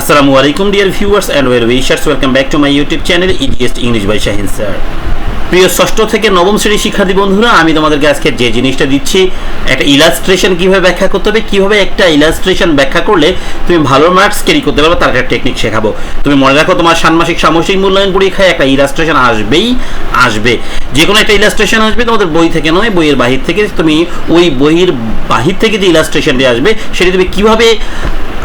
আসসালামু আলাইকুম dear viewers and well wishers welcome back to my YouTube channel easiest English by Shahin sir প্রিয় ষষ্ঠ থেকে নবম শ্রেণির শিক্ষার্থী বন্ধুরা, আমি তোমাদেরকে আজকে যে জিনিসটা দিচ্ছি, একটা ইলাস্ট্রেশন কীভাবে ব্যাখ্যা করতে হবে, কীভাবে একটা ইলাস্ট্রেশন ব্যাখ্যা করলে তুমি ভালো মার্কস ক্যারি করতে পারবে, তার একটা টেকনিক শেখাবো। তুমি মনে রাখো, তোমার ষান্মাসিক সামষ্টিক মূল্যায়ন পরীক্ষায় একটা ইলাস্ট্রেশন আসবেই, আসবে। যে কোনো একটা ইলাস্ট্রেশন আসবে, তোমাদের বই থেকে নয়, বইয়ের বাহির থেকে। তুমি ওই বইয়ের বাহির থেকে যে ইলাস্ট্রেশনটি আসবে, সেটি তুমি কীভাবে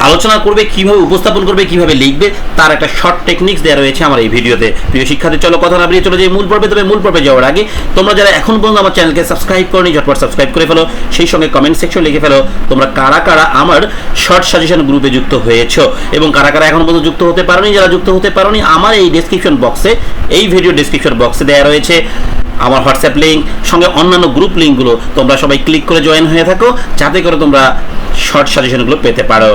আলোচনা করবে, কীভাবে উপস্থাপন করবে, কীভাবে লিখবে, তার একটা শর্ট টেকনিক্স দেওয়া রয়েছে আমার এই ভিডিওতে। প্রিয় শিক্ষার্থী, চলো কথা না বেরিয়ে চলে যাই মূল পর্বে। তবে মূল পর্বে যাওয়ার আগে, তোমরা যারা এখন পর্যন্ত আমার চ্যানেলকে সাবস্ক্রাইব করনি, ঝটপট সাবস্ক্রাইব করে ফেলো। সেই সঙ্গে কমেন্ট সেকশন লিখে ফেলো, তোমরা কারা কারা আমার শর্ট সাজেশন গ্রুপে যুক্ত হয়েছো? এবং কারা কারা এখন পর্যন্ত যুক্ত হতে পারোনি, যারা যুক্ত হতে পারোনি, আমার এই ডেসক্রিপশন বক্সে এই ভিডিও ডেসক্রিপশন বক্সে দেওয়া রয়েছে আমার হোয়াটসঅ্যাপ লিঙ্ক সঙ্গে অন্যান্য গ্রুপ লিঙ্কগুলো তোমরা সবাই ক্লিক করে জয়েন হয়ে থাকো, যাতে করে তোমরা শর্ট সাজেশনগুলো পেতে পারো।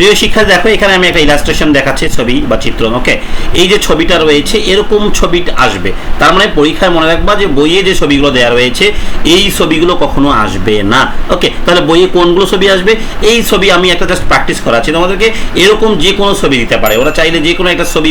প্রিয় শিক্ষা, দেখো, এখানে আমি একটা ইলাস্ট্রেশন দেখাচ্ছি ছবি বা চিত্র ওকে এই যে ছবিটা রয়েছে, এরকম ছবিটা আসবে। তার মানে পরীক্ষায় মনে রাখবা যে বইয়ে যে ছবিগুলো দেওয়া রয়েছে, এই ছবিগুলো কখনো আসবে না ওকে তাহলে বইয়ে কোনগুলো ছবি আসবে? এই ছবি আমি একটা জাস্ট প্র্যাকটিস করাচ্ছি তোমাদেরকে। এরকম যে কোনো ছবি দিতে পারে। ওরা চাইলে যে কোনো একটা ছবি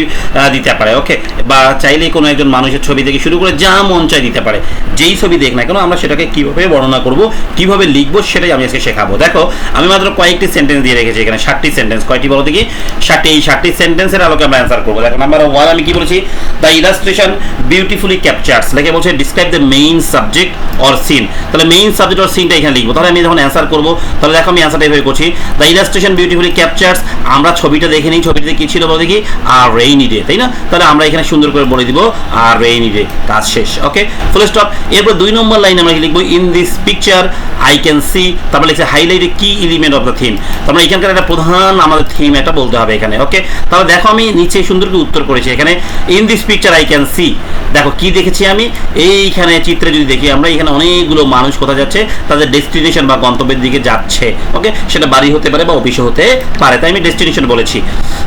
দিতে পারে ওকে বা চাইলে কোনো একজন মানুষের ছবি থেকে শুরু করে যা মন চাই দিতে পারে। যেই ছবি দেখ না কেন, আমরা সেটাকে কীভাবে বর্ণনা করব, কীভাবে লিখব, সেটাই আমি আজকে শেখাবো। দেখো, আমি মাত্র কয়েকটি সেন্টেন্স দিয়ে রেখেছি এখানে, ষাটটি সেন্টেন্স কয়টি বলো দেখি? ষাটটি, এই ষাটটি সেন্টেন্সের আলোকে আমরা অ্যান্সার করব। দেখো নাম্বার ওয়ান আমি কি বলেছি? দ্য ইলাস্ট্রেশন বিউটিফুলি ক্যাপচার্স লেখে বলছে describe the main subject or scene তাহলে মেইন সাবজেক্ট অর সিনটা এখানে লিখব। তাহলে আমি যখন অ্যান্সার করব, তাহলে দেখো আমি অ্যান্সারটা এভাবে করছি। দ্য ইলাস্ট্রেশন বিউটিফুলি ক্যাপচার্স আমরা ছবিটা দেখে নিই, ছবিটাতে কি ছিল বলো দেখি? আর রেইনি ডে তাই না? তাহলে আমরা এখানে সুন্দর করে বলে দিব আর রেইনি ডে কাজ শেষ ওকে ফুল স্টপ এরপর দুই নম্বর লাইন আমরা লিখব? In this picture I can see তারপর লিখছে হাইলাইট কি এলিমেন্ট অফ দ্য থিম তারপরে এখানকার একটা প্রধান আমাদের থিম এটা বলতে হবে এখানে ওকে তাহলে দেখো আমি নিচে সুন্দর করে উত্তর করেছি, এখানে in this picture I can see দেখো কি দেখেছি আমি? এইখানে চিত্রে যদি দেখি, আমরা এখানে অনেকগুলো মানুষ কোথায় যাচ্ছে? তাদের ডেস্টিনেশন বা গন্তব্যের দিকে যাচ্ছে ওকে সেটা বাড়ি হতে পারে বা অফিসে হতে পারে, তাই আমি ডেস্টিনেশন বলেছি।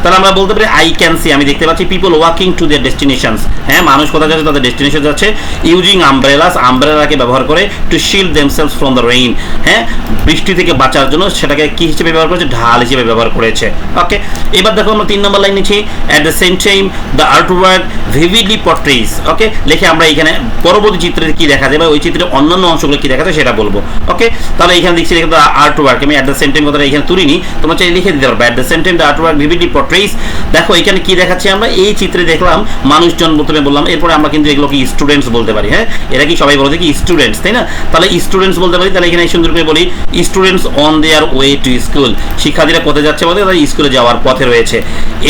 তাহলে আমরা বলতে পারি আই ক্যান সি আমি দেখতে পাচ্ছি people walking to their destinations হ্যাঁ মানুষ কোথায় যাচ্ছে? তাদের ডেস্টিনেশন যাচ্ছে ইউজিং আমব্রেলাস আমব্রেলাকে ব্যবহার করে to shield themselves from the rain হ্যাঁ বৃষ্টি থেকে বাঁচার জন্য সেটাকে কি হিসেবে ব্যবহার করেছে? ঢাল হিসেবে ব্যবহার করেছে ওকে এবার দেখো আমরা তিন নম্বর লাইন নিচ্ছি। At the same time the art work vividly portrays okay লিখে আমরা এখানে পরবর্তী চিত্রে কি দেখা যায় বা ওই চিত্রের অন্যান্য অংশগুলো কি দেখা যায় সেটা বলব ওকে তাহলে এখানে দেখছি লিখে আর্ট ওয়ার্ক আমি অ্যাট দ্য সেম টাইম কথাটা এখানে তুলিনি, তোমরা চাইলে লিখে দিতে পারবে। At the same time the art work vividly portrays দেখো এখানে কি দেখাচ্ছি আমরা, এই চিত্রে দেখলাম মানুষজন প্রথমে বললাম, এরপরে আমরা কিন্তু এগুলো কি স্টুডেন্টস বলতে পারি হ্যাঁ? এরা কি সবাই বলতে কি স্টুডেন্টস তাই না? তাহলে স্টুডেন্টস বলতে পারি, তাহলে এখানে সুন্দর করে বলি students on their way to school শিক্ষার্থীরা কোথায় যাচ্ছে? বলতে তারা স্কুলে যাওয়ার পথে রয়েছে।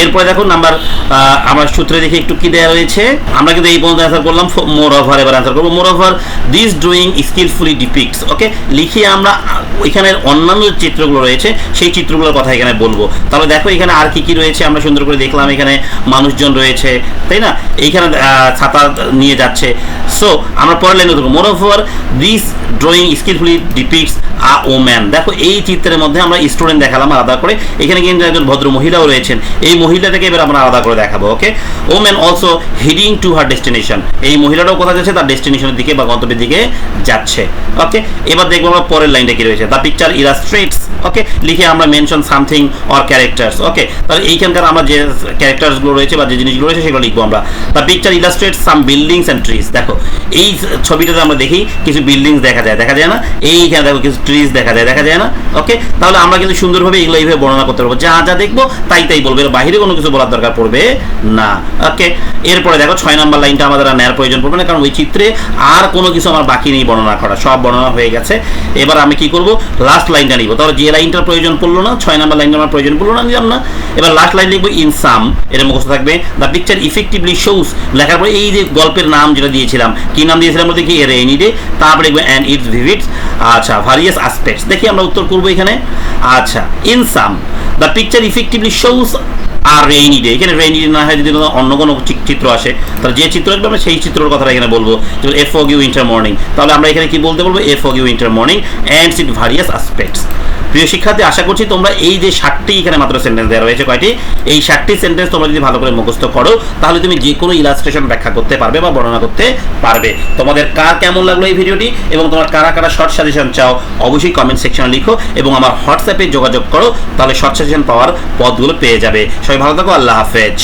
এরপরে দেখো নাম্বার আমার সূত্রে দেখে একটু কি দেওয়া রয়েছে। আমরা কিন্তু এই পর্যন্ত অ্যান্সার করলাম মোর ওভার এবার অ্যান্সার করব। Moreover this drawing skilfully depicts okay লিখে আমরা এখানে অন্যান্য চিত্রগুলো রয়েছে, সেই চিত্রগুলোর কথা এখানে বলব। তাহলে দেখো এখানে আর কি কি রয়েছে, আমরা সুন্দর করে দেখলাম এখানে মানুষজন রয়েছে, তাই না? এইখানে ছাতা নিয়ে যাচ্ছে। সো আমরা পরের লাইনে দেখব moreover this drawing skilfully depicts a woman দেখো, এই চিত্রের মধ্যে আমরা স্টুডেন্ট দেখালাম আলাদা করে। এখানে কিন্তু একজন ভদ্র মহিলাও রয়েছেন। এই মহিলাটাকে এবার আমরা আলাদা করে দেখাবো okay woman also heading to her destination এই মহিলাটাও কোথায় যাচ্ছে? তার ডেস্টিনেশনের দিকে বা গন্তব্যের দিকে যাচ্ছে ওকে এবার দেখব আমরা পরের লাইনটা কি রয়েছে। দ্য পিকচার ইলাস্ট্রেটস ওকে লিখে আমরা mention something or characters okay তাহলে এইখানকার আমরা যে ক্যারেক্টার্সগুলো রয়েছে বা যে জিনিসগুলো রয়েছে সেগুলো লিখব আমরা। The picture illustrate some buildings and trees দেখো। এই ছবিটাতে আমরা দেখি কিছু বিল্ডিংস দেখা যায় দেখা যায় না? এইখানে দেখো কিছু ট্রিজ দেখা যায় দেখা যায় না? ওকে তাহলে আমরা কিন্তু সুন্দরভাবে এগুলো এইভাবে বর্ণনা করতে পারব। যা যা দেখব তাই তাই বলব। এর বাইরে কোনো কিছু বলার দরকার পড়বে না ওকে এরপরে দেখো ছয় নম্বর লাইনটা আমাদের আর নেওয়ার প্রয়োজন পড়বে না, কারণ ওই চিত্রে আর কোনো কিছু আমার বাকি নেই বর্ণনা করা। সব বর্ণনা হয়ে গেছে। এবার আমি কি করব? লাস্ট লাইনটা নিব। তাহলে যে লাইনটার প্রয়োজন পড়ল না, ছয় নাম্বার লাইনটা আমার প্রয়োজন পড়ল না নিলাম না। এবার লাস্ট লাইন লিখব ইন সাম এটা মুখস্থ থাকবে। দ্য পিকচার ইফেক্টিভলি শোস লেখার পরে এই যে গল্পের নাম যেটা দিয়েছিলাম, কি নাম দিয়েছিলাম বলতে কি? রেইনি ডে তারপরে লিখব অ্যান্ড ইটস ভিভিডস আচ্ছা ভারিয়াস আসপেক্টস দেখি আমরা উত্তর করব এখানে। আচ্ছা in sum the picture effectively shows R rainy day এখানে রেইনি ডে না হয় যদি অন্য কোনো চিত্র আসে, তাহলে যে চিত্র আসবে আমরা সেই চিত্রের কথাটা এখানে বলব। যেমন এফ অগিউ ইন্টার মর্নিং তাহলে আমরা এখানে কি বলতে বলব? এফ অগিউ inter morning ends it various aspects প্রিয় শিক্ষার্থী, আশা করছি তোমরা এই যে ষাটটি এখানে মাত্র সেন্টেন্স দেওয়া রয়েছে কয়টি? এই ষাটটি সেন্টেন্স তোমরা যদি ভালো করে মুখস্থ করো, তাহলে তুমি যে কোনো ইলাস্ট্রেশন ব্যাখ্যা করতে পারবে বা বর্ণনা করতে পারবে। তোমাদের কার কেমন লাগল এই ভিডিওটি? এবং তোমার কারা কারা শর্ট সাজেশন চাও, অবশ্যই কমেন্ট সেকশনে লিখো এবং আমার হোয়াটসঅ্যাপে যোগাযোগ করো, তাহলে শর্ট সাজেশন পাওয়ার পথগুলো পেয়ে যাবে। সবাই ভালো থাকো, আল্লাহ হাফেজ।